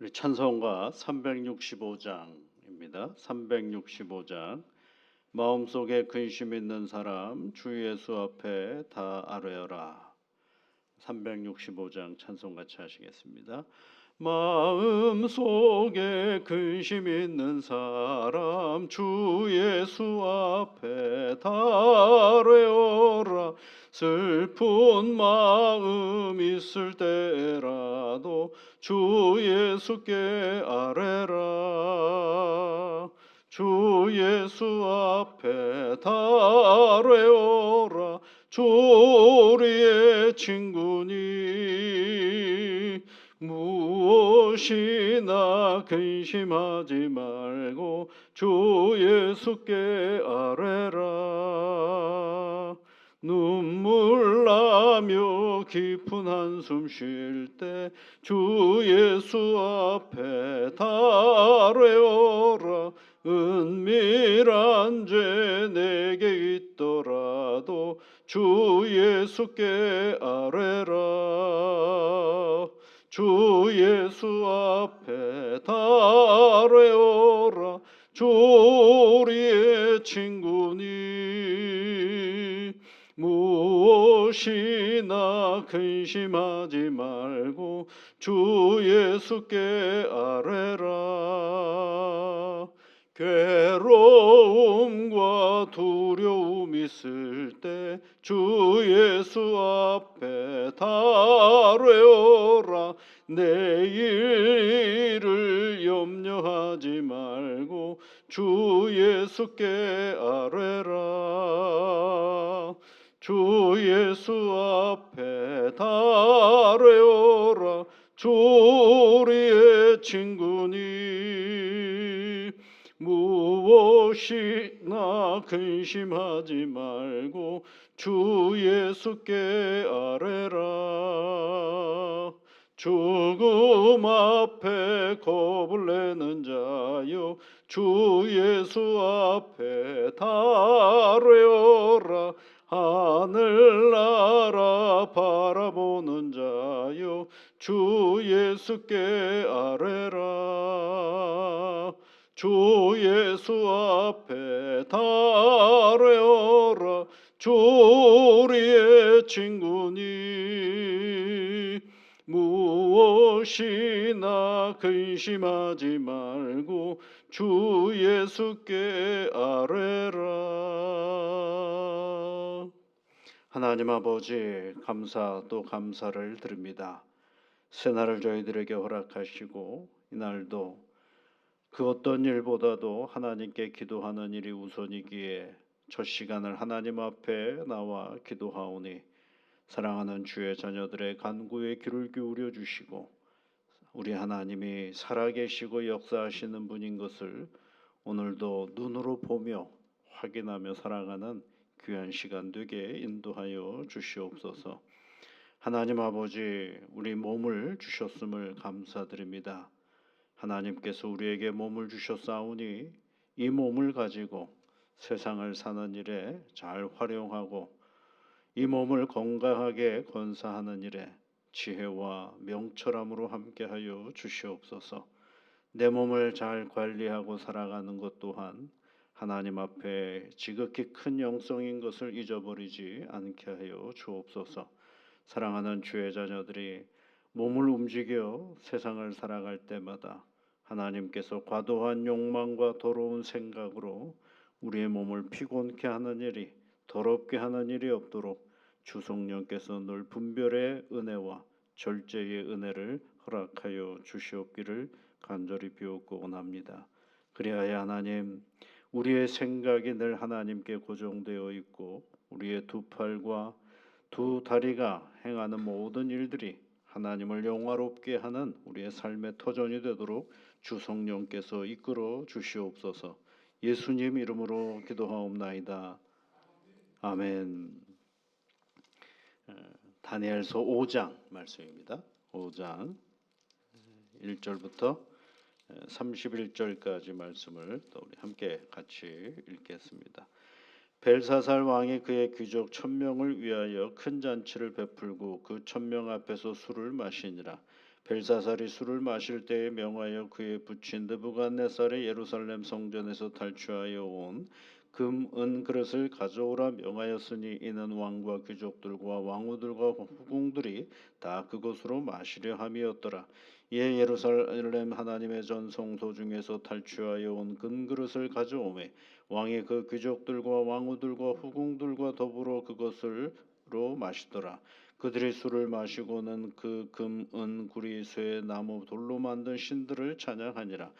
우리 찬송가 365장입니다. 365장 마음속에 근심 있는 사람 주 예수 앞에 다 아뢰어라. 365장 찬송 같이 하시겠습니다. 마음 속에 근심 있는 사람 주 예수 앞에 다 아뢰어라. 슬픈 마음 있을 때라 도 주 예수께 아뢰라. 주 예수 앞에 다뢰오라. 주 우리의 친구니. 무엇이나 근심하지 말고 주 예수께 아뢰라 눈물 나며 깊은 한숨 쉴 때 주 예수 앞에 다뢰오라. 은밀한 죄 내게 있더라도 주 예수께 아뢰라. 주 예수 앞에 다뢰오라. 주 우리의 친구니 무엇이나 근심하지 말고 주 예수께 아뢰라. 괴로움과 두려움 있을 때 주 예수 앞에 다뢰오라. 내일 일을 염려하지 말고 주 예수께 아뢰라 주 예수 앞에 다뢰오라. 주 우리의 친구니. 무엇이나 근심하지 말고 주 예수께 아뢰라. 죽음 앞에 겁을 내는 자여 주 예수 앞에 다뢰오라 하늘나라 바라보는 자여 주 예수께 아뢰라. 주 예수 앞에 다뢰오라. 주 우리의 친구니. 무엇이나 근심하지 말고 주 예수께 아뢰라 하나님 아버지 감사 또 감사를 드립니다. 새날을 저희들에게 허락하시고 이날도 그 어떤 일보다도 하나님께 기도하는 일이 우선이기에 첫 시간을 하나님 앞에 나와 기도하오니 사랑하는 주의 자녀들의 간구에 귀를 기울여 주시고 우리 하나님이 살아계시고 역사하시는 분인 것을 오늘도 눈으로 보며 확인하며 살아가는 귀한 시간 되게 인도하여 주시옵소서. 하나님 아버지, 우리 몸을 주셨음을 감사드립니다. 하나님께서 우리에게 몸을 주셨사오니 이 몸을 가지고 세상을 사는 일에 잘 활용하고 이 몸을 건강하게 건사하는 일에 지혜와 명철함으로 함께하여 주시옵소서. 내 몸을 잘 관리하고 살아가는 것 또한 하나님 앞에 지극히 큰 영성인 것을 잊어버리지 않게 하여 주옵소서. 사랑하는 주의 자녀들이 몸을 움직여 세상을 살아갈 때마다 하나님께서 과도한 욕망과 더러운 생각으로 우리의 몸을 피곤케 하는 일이 더럽게 하는 일이 없도록 주성령께서 늘 분별의 은혜와 절제의 은혜를 허락하여 주시옵기를 간절히 비옵고 원합니다. 그리하여 하나님 우리의 생각이 늘 하나님께 고정되어 있고 우리의 두 팔과 두 다리가 행하는 모든 일들이 하나님을 영화롭게 하는 우리의 삶의 터전이 되도록 주 성령께서 이끌어 주시옵소서. 예수님 이름으로 기도하옵나이다. 아멘. 어, 다니엘서 5장 말씀입니다. 5장 1절부터 31절까지 말씀을 또 우리 함께 같이 읽겠습니다. 벨사살 왕이 그의 귀족 천명을 위하여 큰 잔치를 베풀고 그 천명 앞에서 술을 마시니라. 벨사살이 술을 마실 때에 명하여 그의 부친 느부갓네살의 예루살렘 성전에서 탈취하여 온 금, 은 그릇을 가져오라 명하였으니 이는 왕과 귀족들과 왕후들과 후궁들이 다 그것으로 마시려 함이었더라. 이에 예루살렘 하나님의 전 성소 중에서 탈취하여 온 금그릇을 가져오매 왕이 그 귀족들과 왕후들과 후궁들과 더불어 그것을 로 마시더라. 그들이 술을 마시고는 그 금, 은, 구리, 쇠, 나무, 돌로 만든 신들을 찬양하니라.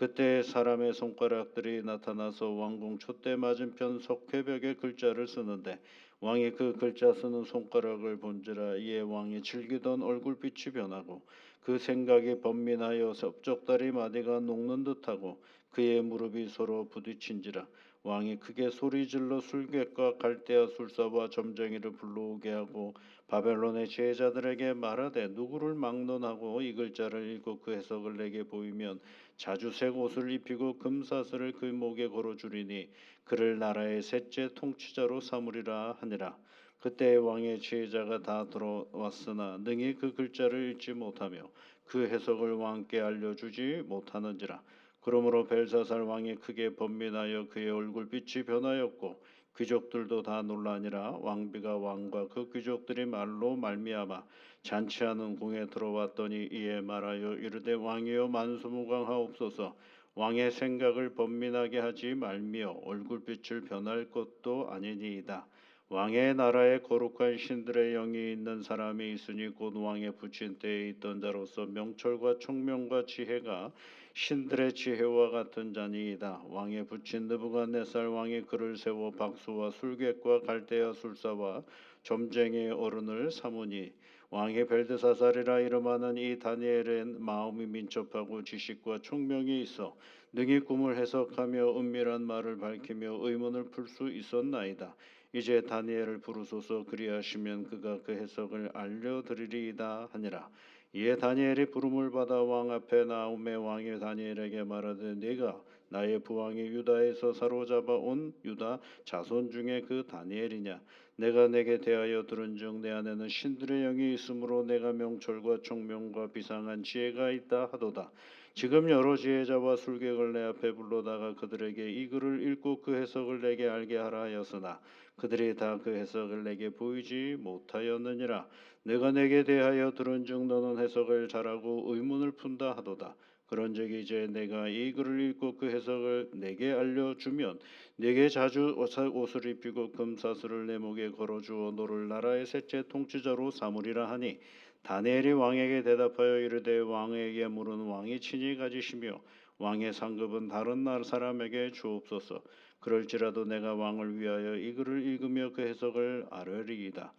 그때 사람의 손가락들이 나타나서 왕궁 촛대 맞은편 석회벽에 글자를 쓰는데 왕이 그 글자 쓰는 손가락을 본지라 이에 왕이 즐기던 얼굴빛이 변하고 그 생각이 번민하여 섭적다리 마디가 녹는 듯하고 그의 무릎이 서로 부딪힌지라 왕이 크게 소리질러 술객과 갈대아 술사와 점쟁이를 불러오게 하고 바벨론의 제자들에게 말하되 누구를 막론하고 이 글자를 읽고 그 해석을 내게 보이면 자주색 옷을 입히고 금사슬을 그 목에 걸어주리니 그를 나라의 셋째 통치자로 삼으리라 하니라. 그때 왕의 지혜자가 다 들어왔으나 능히 그 글자를 읽지 못하며 그 해석을 왕께 알려주지 못하는지라. 그러므로 벨사살 왕이 크게 번민하여 그의 얼굴빛이 변하였고 귀족들도 다 놀라니라 왕비가 왕과 그 귀족들이 말로 말미암아 잔치하는 궁에 들어왔더니 이에 말하여 이르되 왕이여 만수무강하옵소서 왕의 생각을 번민하게 하지 말며 얼굴빛을 변할 것도 아니니이다. 왕의 나라에 거룩한 신들의 영이 있는 사람이 있으니 곧 왕의 부친 때에 있던 자로서 명철과 총명과 지혜가 신들의 지혜와 같은 자니이다. 왕의 부친 느부갓네살 왕이 그를 세워 박수와 술객과 갈대아 술사와 점쟁이의 어른을 삼으니 왕의 벨드사살이라 이름하는 이 다니엘은 마음이 민첩하고 지식과 총명이 있어 능히 꿈을 해석하며 은밀한 말을 밝히며 의문을 풀 수 있었나이다. 이제 다니엘을 부르소서 그리하시면 그가 그 해석을 알려드리리이다 하니라. 이에 다니엘이 부름을 받아 왕 앞에 나오매 왕이 다니엘에게 말하되 네가 나의 부왕이 유다에서 사로잡아 온 유다 자손 중에 그 다니엘이냐 내가 내게 대하여 들은즉 내 안에는 신들의 영이 있으므로 내가 명철과 총명과 비상한 지혜가 있다 하도다. 지금 여러 지혜자와 술객을 내 앞에 불러다가 그들에게 이 글을 읽고 그 해석을 내게 알게 하라 하였으나 그들이 다 그 해석을 내게 보이지 못하였느니라. 내가 내게 대하여 들은즉 너는 해석을 잘하고 의문을 푼다 하도다 그런즉 이제 내가 이 글을 읽고 그 해석을 내게 알려주면 내게 자주 옷을 입히고 금사슬을 내 목에 걸어주어 너를 나라의 셋째 통치자로 삼으리라 하니 다니엘이 왕에게 대답하여 이르되 왕에게 물은 왕이 친히 가지시며 왕의 상급은 다른 나라 사람에게 주옵소서. 그럴지라도 내가 왕을 위하여 이 글을 읽으며 그 해석을 아뢰리이다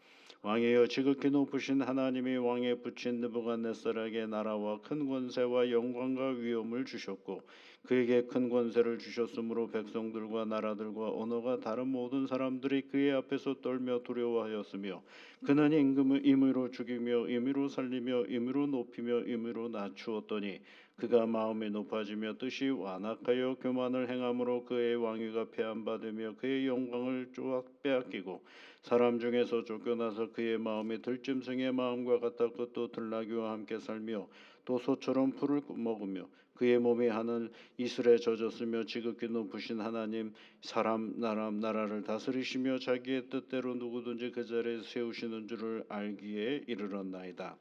왕이여 지극히 높으신 하나님이 왕에 붙인 느부갓네살에게 나라와 큰 권세와 영광과 위엄을 주셨고 그에게 큰 권세를 주셨으므로 백성들과 나라들과 언어가 다른 모든 사람들이 그의 앞에서 떨며 두려워하였으며 그는 임금을 임의로 죽이며 임의로 살리며 임의로 높이며 임의로 낮추었더니 그가 마음이 높아지며 뜻이 완악하여 교만을 행함으로 그의 왕위가 폐한받으며 그의 영광을 쪼악 빼앗기고 사람 중에서 쫓겨나서 그의 마음이 들짐승의 마음과 같았고 또 들나귀와 함께 살며 또 소처럼 풀을 먹으며 그의 몸이 하늘 이슬에 젖었으며 지극히 높으신 하나님 사람 나라 나라를 다스리시며 자기의 뜻대로 누구든지 그 자리에 세우시는 줄을 알기에 이르렀나이다.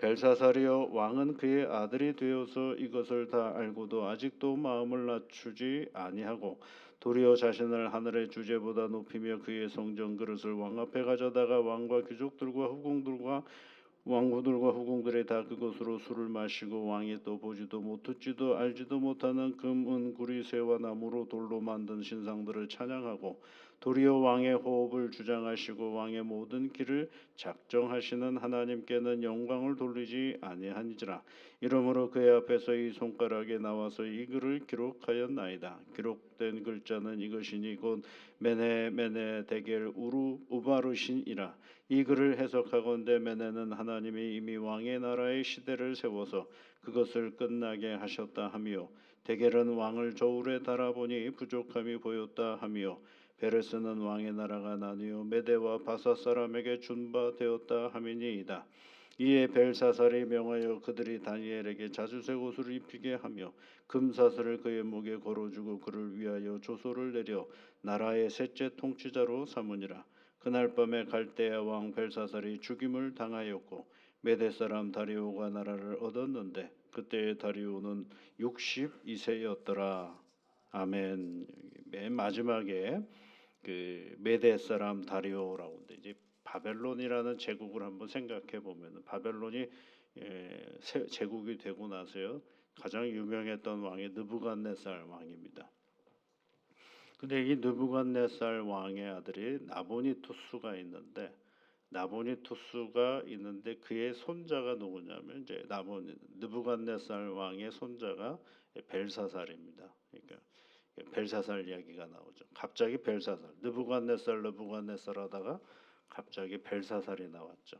벨사살이여 왕은 그의 아들이 되어서 이것을 다 알고도 아직도 마음을 낮추지 아니하고 도리어 자신을 하늘의 주제보다 높이며 그의 성전 그릇을 왕 앞에 가져다가 왕과 귀족들과 후궁들과 왕후들과 후궁들이 다 그곳으로 술을 마시고 왕이 또 보지도 못 듣지도 알지도 못하는 금, 은, 구리, 쇠와 나무로 돌로 만든 신상들을 찬양하고 도리어 왕의 호흡을 주장하시고 왕의 모든 길을 작정하시는 하나님께는 영광을 돌리지 아니하니지라. 이러므로 그의 앞에서 이 손가락에 나와서 이 글을 기록하였나이다. 기록된 글자는 이것이니 곧 메네 메네 데겔 우루 우바르신이라 이 글을 해석하건대 메네는 하나님이 이미 왕의 나라의 시대를 세워서 그것을 끝나게 하셨다 하며 데겔은 왕을 저울에 달아보니 부족함이 보였다 하며 베레스는 왕의 나라가 나뉘어 메대와 바사 사람에게 준바 되었다 함이니이다. 이에 벨사살이 명하여 그들이 다니엘에게 자주색 옷을 입히게 하며 금사슬을 그의 목에 걸어주고 그를 위하여 조소를 내려 나라의 셋째 통치자로 삼으니라. 그날 밤에 갈대아 왕 벨사살이 죽임을 당하였고 메대 사람 다리오가 나라를 얻었는데 그때 다리오는 62세였더라. 아멘. 맨 마지막에 그 메대 사람 다리오라고 하는데 이제 바벨론이라는 제국을 한번 생각해 보면 바벨론이 예, 세- 제국이 되고 나서요 가장 유명했던 왕이 느부갓네살 왕입니다. 근데 이 느부갓네살 왕의 아들이 나보니 투스가 있는데 나보니 투스가 있는데 그의 손자가 누구냐면 이제 나보니 느부갓네살 왕의 손자가 벨사살입니다. 그러니까 벨사살 이야기가 나오죠. 갑자기 벨사살, 느부갓네살, 느부갓네살 하다가 갑자기 벨사살이 나왔죠.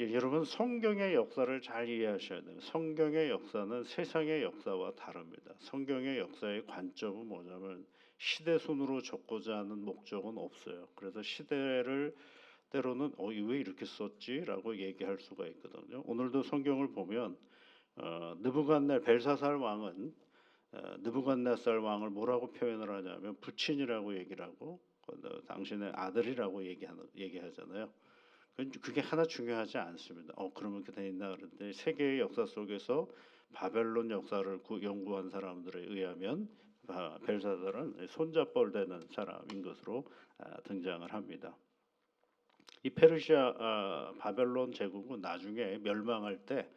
여러분 성경의 역사를 잘 이해하셔야 돼요. 성경의 역사는 세상의 역사와 다릅니다. 성경의 역사의 관점은 뭐냐면 시대 순으로 적고자 하는 목적은 없어요. 그래서 시대를 때로는 어, 왜 이렇게 썼지라고 얘기할 수가 있거든요. 오늘도 성경을 보면 어, 느부갓네 벨사살 왕은 어, 느부갓네살 왕을 뭐라고 표현을 하냐면 부친이라고 얘기를 하고 어, 당신의 아들이라고 얘기하는 얘기하잖아요. 그게 하나 중요하지 않습니다. 어 그러면 그렇게 돼 있나 그런데 세계의 역사 속에서 바벨론 역사를 구- 연구한 사람들에 의하면 아, 벨사살은 손잡벌 되는 사람인 것으로 아, 등장을 합니다. 이 페르시아 아, 바벨론 제국은 나중에 멸망할 때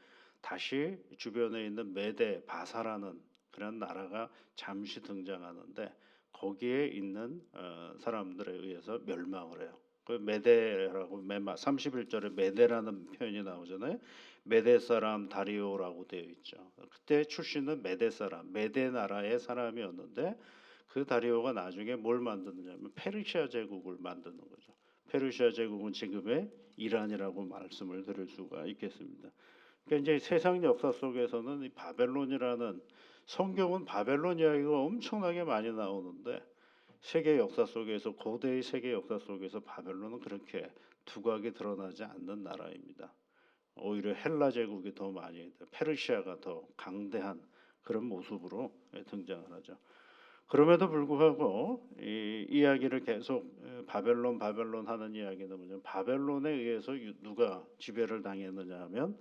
다시 주변에 있는 메데 바사라는 그런 나라가 잠시 등장하는데 거기에 있는 어, 사람들에 의해서 멸망을 해요. 그 메데라고 맨마 31절에 메데라는 표현이 나오잖아요. 메데 사람 다리오라고 되어 있죠. 그때 출신은 메데 사람, 메데 나라의 사람이었는데 그 다리오가 나중에 뭘 만드느냐면 페르시아 제국을 만드는 거죠. 페르시아 제국은 지금의 이란이라고 말씀을 드릴 수가 있겠습니다. 그러니까 세상 역사 속에서는 이 바벨론이라는 성경은 바벨론 이야기가 엄청나게 많이 나오는데 세계 역사 속에서 고대의 세계 역사 속에서 바벨론은 그렇게 두각이 드러나지 않는 나라입니다. 오히려 헬라 제국이 더 많이 페르시아가 더 강대한 그런 모습으로 등장을 하죠. 그럼에도 불구하고 이 이야기를 계속 에, 바벨론 바벨론 하는 이야기는 뭐냐면 바벨론에 의해서 유- 누가 지배를 당했느냐 하면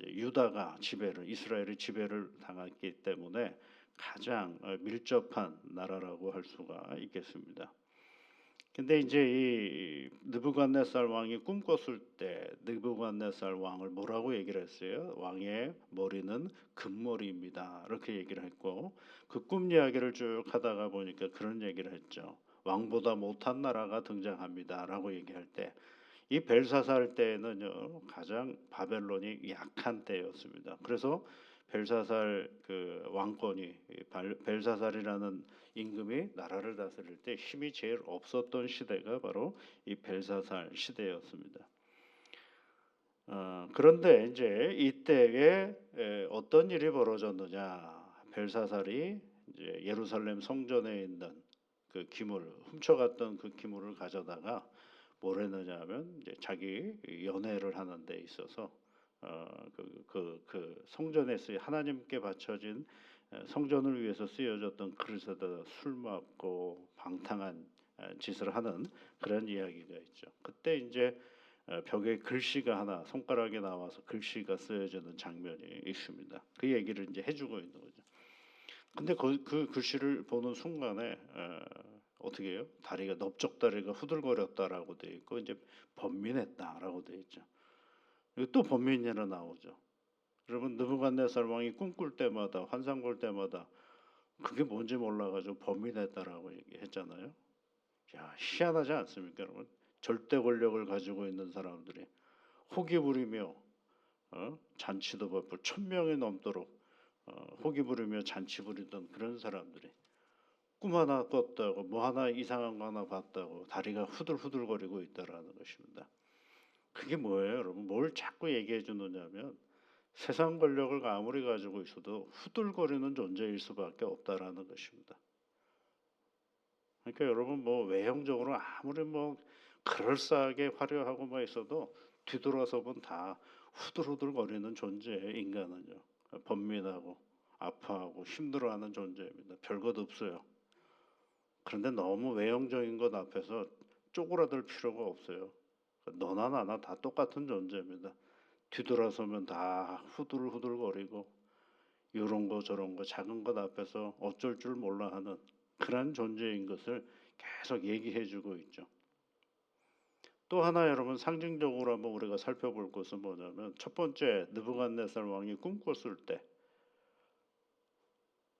유다가 지배를 이스라엘이 지배를 당했기 때문에 가장 어, 밀접한 나라라고 할 수가 있겠습니다. 근데 이제 이 느부갓네살 왕이 꿈꿨을 때 느부갓네살 왕을 뭐라고 얘기를 했어요? 왕의 머리는 금머리입니다. 이렇게 얘기를 했고 그 꿈 이야기를 쭉 하다가 보니까 그런 얘기를 했죠. 왕보다 못한 나라가 등장합니다라고 얘기할 때 이 벨사살 때는요 가장 바벨론이 약한 때였습니다. 그래서 벨사살 그 왕권이 벨사살이라는 임금이 나라를 다스릴 때 힘이 제일 없었던 시대가 바로 이 벨사살 시대였습니다. 어, 그런데 이제 이때에 에, 어떤 일이 벌어졌느냐? 벨사살이 이제 예루살렘 성전에 있는 그 기물 훔쳐갔던 그 기물을 가져다가 뭘 했느냐면 이제 자기 연애를 하는 데 있어서 어, 그, 그, 그 성전에 쓰 하나님께 바쳐진 에, 성전을 위해서 쓰여졌던 그릇에다 술 먹고 방탕한 에, 짓을 하는 그런 이야기가 있죠. 그때 이제 어, 벽에 글씨가 하나 손가락에 나와서 글씨가 쓰여지는 장면이 있습니다. 그 얘기를 이제 해주고 있는 거죠. 근데 그, 그 글씨를 보는 순간에 어, 어떻게 해요? 다리가 넓적 다리가 후들거렸다라고 돼 있고 이제 번민했다라고 돼 있죠. 또 번민이라 나오죠. 여러분 느부갓네살 왕이 꿈꿀 때마다 환상 볼 때마다 그게 뭔지 몰라가지고 번민했다라고 얘기했잖아요. 야 희한하지 않습니까, 여러분? 절대 권력을 가지고 있는 사람들이 호기 부리며 어? 잔치도 바쁘 천 명이 넘도록 어, 호기 부리며 잔치 부리던 그런 사람들이 꿈 하나 꿨다고 뭐 하나 이상한 거 하나 봤다고 다리가 후들후들거리고 있다라는 것입니다. 그게 뭐예요, 여러분? 뭘 자꾸 얘기해 주느냐면 세상 권력을 아무리 가지고 있어도 후들거리는 존재일 수밖에 없다라는 것입니다. 그러니까 여러분 뭐 외형적으로 아무리 뭐 그럴싸하게 화려하고 뭐 있어도 뒤돌아서 보면 다 후들후들거리는 존재예요. 인간은요. 번민하고 아파하고 힘들어하는 존재입니다. 별것 없어요. 그런데 너무 외형적인 것 앞에서 쪼그라들 필요가 없어요. 너나 나나 다 똑같은 존재입니다. 뒤돌아서면 다 후들후들거리고 이런 거 저런 거 작은 것 앞에서 어쩔 줄 몰라 하는 그런 존재인 것을 계속 얘기해 주고 있죠. 또 하나 여러분 상징적으로 한번 우리가 살펴볼 것은 뭐냐면 첫 번째 느부갓네살 왕이 꿈꿨을 때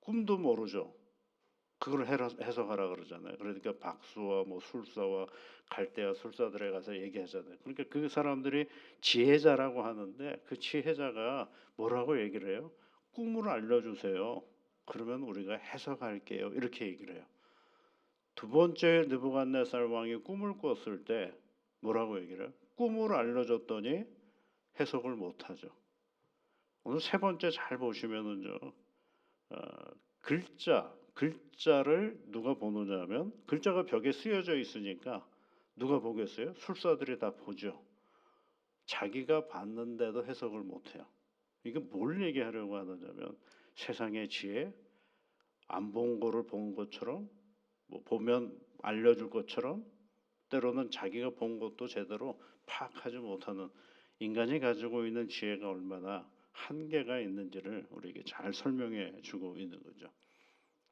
꿈도 모르죠. 그걸 해석하라 그러잖아요. 그러니까 박수와 뭐 술사와 갈대와 술사들에 가서 얘기하잖아요. 그러니까 그 사람들이 지혜자라고 하는데 그 지혜자가 뭐라고 얘기를 해요? 꿈을 알려주세요. 그러면 우리가 해석할게요. 이렇게 얘기를 해요. 두 번째 느부갓네살 왕이 꿈을 꿨을 때 뭐라고 얘기를 해요? 꿈을 알려줬더니 해석을 못하죠. 오늘 세 번째 잘 보시면은요. 어, 글자 글자를 누가 보느냐면 글자가 벽에 쓰여져 있으니까 누가 보겠어요? 술사들이 다 보죠. 자기가 봤는데도 해석을 못해요. 이게 뭘 얘기하려고 하느냐면 세상의 지혜 안 본 거를 본 것처럼 뭐 보면 알려줄 것처럼 때로는 자기가 본 것도 제대로 파악하지 못하는 인간이 가지고 있는 지혜가 얼마나 한계가 있는지를 우리에게 잘 설명해 주고 있는 거죠.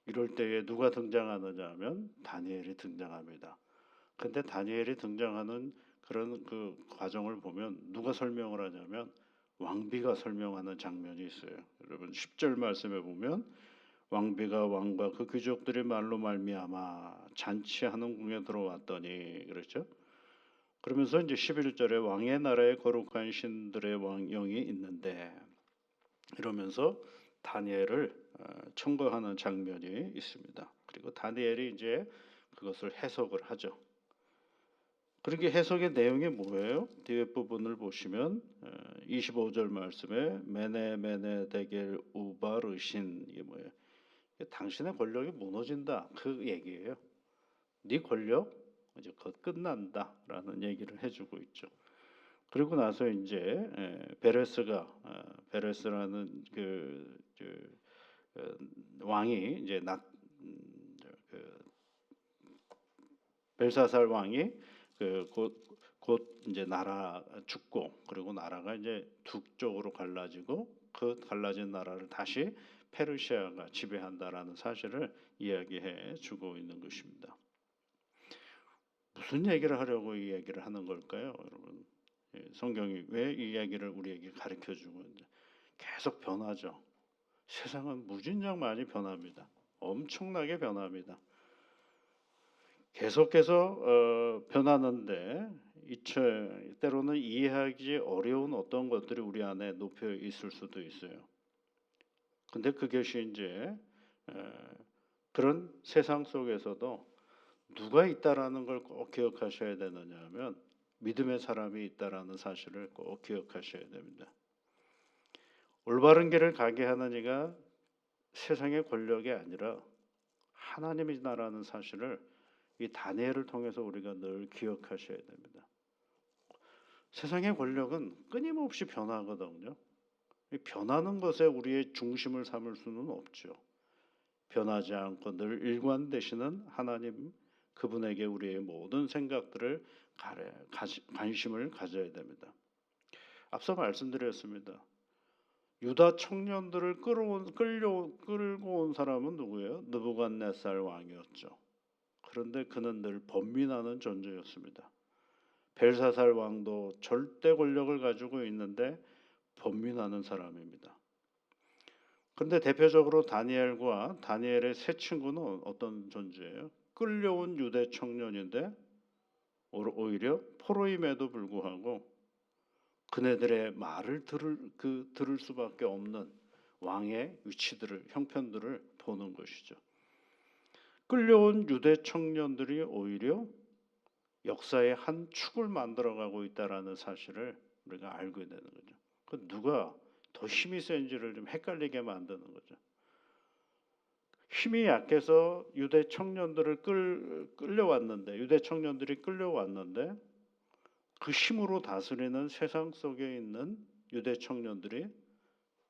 이럴 때에 누가 등장하느냐 하면 다니엘이 등장합니다. 근데 다니엘이 등장하는 그런 그 과정을 보면 누가 설명을 하냐면 왕비가 설명하는 장면이 있어요. 여러분 10절 말씀에 보면 왕비가 왕과 그 귀족들의 말로 말미암아 잔치하는 궁에 들어왔더니 그렇죠? 그러면서 이제 11절에 왕의 나라에 거룩한 신들의 왕 영이 있는데 이러면서 다니엘을 어, 청거하는 장면이 있습니다. 그리고 다니엘이 이제 그것을 해석을 하죠. 그렇게 해석의 내용이 뭐예요? 뒤에 부분을 보시면 어, 25절 말씀에 메네 메네 데겔 우바르신 이게 뭐예요? 당신의 권력이 무너진다 그 얘기예요. 네 권력 이제 곧 끝난다라는 얘기를 해주고 있죠. 그리고 나서 이제 에, 베레스가 어, 베레스라는 그, 그 어, 왕이 이제 낙, 그 벨사살 왕이 그곧 곧 이제 나라 죽고 그리고 나라가 이제 두 쪽으로 갈라지고 그 갈라진 나라를 다시 페르시아가 지배한다라는 사실을 이야기해 주고 있는 것입니다. 무슨 얘기를 하려고 이 얘기를 하는 걸까요, 여러분? 예, 성경이 왜 이 이야기를 우리에게 가르쳐 주고 계속 변하죠. 세상은 무진장 많이 변합니다. 엄청나게 변합니다. 계속해서 어, 변하는데 이처 때로는 이해하기 어려운 어떤 것들이 우리 안에 높여 있을 수도 있어요. 근데 그것이 이제 에, 그런 세상 속에서도 누가 있다라는 걸 꼭 기억하셔야 되느냐면 믿음의 사람이 있다라는 사실을 꼭 기억하셔야 됩니다. 올바른 길을 가게 하는 이가 세상의 권력이 아니라 하나님이 나라는 사실을 이 다니엘을 통해서 우리가 늘 기억하셔야 됩니다. 세상의 권력은 끊임없이 변하거든요. 이 변하는 것에 우리의 중심을 삼을 수는 없죠. 변하지 않고 늘 일관되시는 하나님 그분에게 우리의 모든 생각들을 가려, 가시, 관심을 가져야 됩니다. 앞서 말씀드렸습니다. 유다 청년들을 끌어온, 끌려, 끌고 온 사람은 누구예요? 느부갓네살 왕이었죠. 그런데 그는 늘 번민하는 존재였습니다. 벨사살 왕도 절대 권력을 가지고 있는데 번민하는 사람입니다. 그런데 대표적으로 다니엘과 다니엘의 세 친구는 어떤 존재예요? 끌려온 유대 청년인데 오히려 포로임에도 불구하고 그네들의 말을 들을 그 들을 수밖에 없는 왕의 위치들을 형편들을 보는 것이죠. 끌려온 유대 청년들이 오히려 역사의 한 축을 만들어가고 있다라는 사실을 우리가 알게 되는 거죠. 그 누가 더 힘이 센지를 좀 헷갈리게 만드는 거죠. 힘이 약해서 유대 청년들을 끌, 끌려왔는데 유대 청년들이 끌려왔는데 그 힘으로 다스리는 세상 속에 있는 유대 청년들이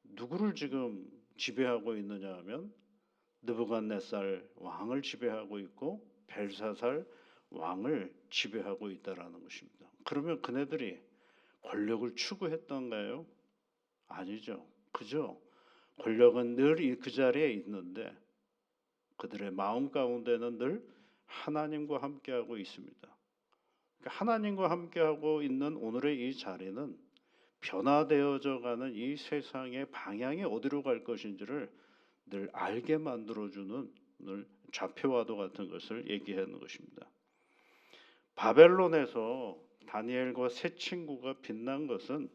누구를 지금 지배하고 있느냐 하면 느부갓네살 왕을 지배하고 있고 벨사살 왕을 지배하고 있다라는 것입니다. 그러면 그네들이 권력을 추구했던가요? 아니죠. 그죠? 권력은 늘 그 자리에 있는데 그들의 마음 가운데는 늘 하나님과 함께하고 있습니다. 그러니까 하나님과 함께하고 있는 오늘의 이 자리는 변화되어져 가는 이 세상의 방향이 어디로 갈 것인지를 늘 알게 만들어주는 늘 좌표와도 같은 것을 얘기하는 것입니다. 바벨론에서 다니엘과 세 친구가 빛난 것은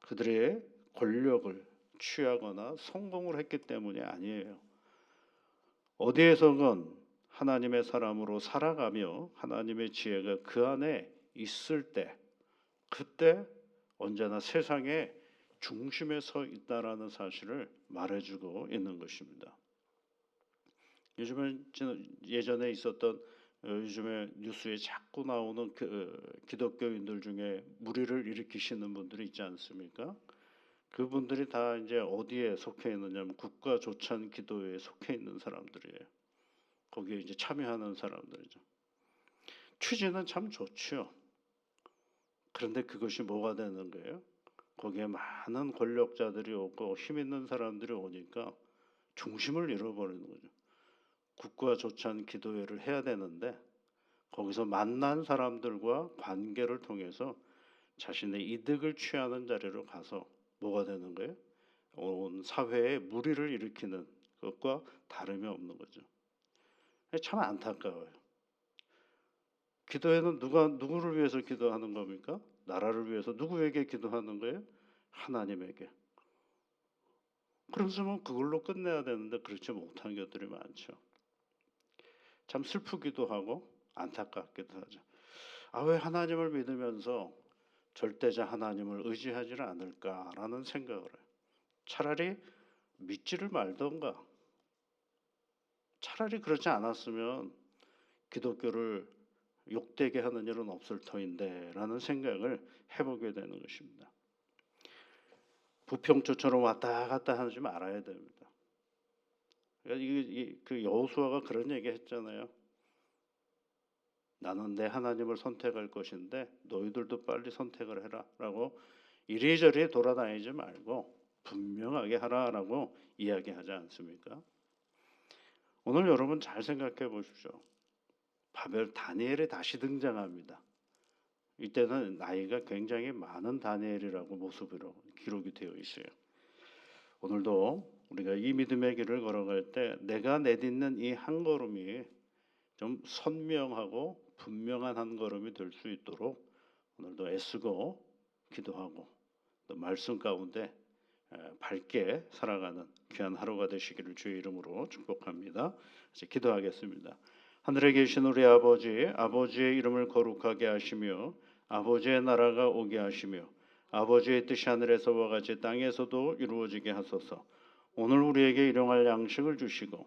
그들의 권력을 취하거나 성공을 했기 때문이 아니에요. 어디에서건 하나님의 사람으로 살아가며 하나님의 지혜가 그 안에 있을 때 그때 언제나 세상의 중심에 서 있다라는 사실을 말해주고 있는 것입니다. 요즘에 예전에 있었던 어, 요즘에 뉴스에 자꾸 나오는 그, 어, 기독교인들 중에 무리를 일으키시는 분들이 있지 않습니까? 그분들이 다 이제 어디에 속해 있느냐면 국가 조찬 기도회에 속해 있는 사람들이에요. 거기에 이제 참여하는 사람들이죠. 취지는 참 좋죠. 그런데 그것이 뭐가 되는 거예요? 거기에 많은 권력자들이 오고 힘 있는 사람들이 오니까 중심을 잃어버리는 거죠. 국가 조찬 기도회를 해야 되는데 거기서 만난 사람들과 관계를 통해서 자신의 이득을 취하는 자리로 가서 뭐가 되는 거예요? 온 사회에 무리를 일으키는 것과 다름이 없는 거죠. 참 안타까워요. 기도회는 누가 누구를 위해서 기도하는 겁니까? 나라를 위해서 누구에게 기도하는 거예요? 하나님에게. 그러면 그걸로 끝내야 되는데 그렇지 못한 것들이 많죠. 참 슬프기도 하고 안타깝기도 하죠. 아 왜 하나님을 믿으면서 절대자 하나님을 의지하지를 않을까라는 생각을 해요. 차라리 믿지를 말던가. 차라리 그렇지 않았으면 기독교를 욕되게 하는 일은 없을 터인데라는 생각을 해보게 되는 것입니다. 부평초처럼 왔다 갔다 하지 말아야 됩니다. 그러니까 이, 그 여호수아가 그런 얘기 했잖아요. 나는 내 하나님을 선택할 것인데 너희들도 빨리 선택을 해라라고 이리저리 돌아다니지 말고 분명하게 하라라고 이야기하지 않습니까? 오늘 여러분 잘 생각해 보십시오. 바벨 다니엘이 다시 등장합니다. 이때는 나이가 굉장히 많은 다니엘이라고 모습으로 기록이 되어 있어요. 오늘도 우리가 이 믿음의 길을 걸어갈 때 내가 내딛는 이 한 걸음이 좀 선명하고 분명한 한 걸음이 될 수 있도록 오늘도 애쓰고 기도하고 또 말씀 가운데 밝게 살아가는 귀한 하루가 되시기를 주의 이름으로 축복합니다. 이제 기도하겠습니다. 하늘에 계신 우리 아버지, 아버지의 이름을 거룩하게 하시며 아버지의 나라가 오게 하시며 아버지의 뜻이 하늘에서와 같이 땅에서도 이루어지게 하소서. 오늘 우리에게 일용할 양식을 주시고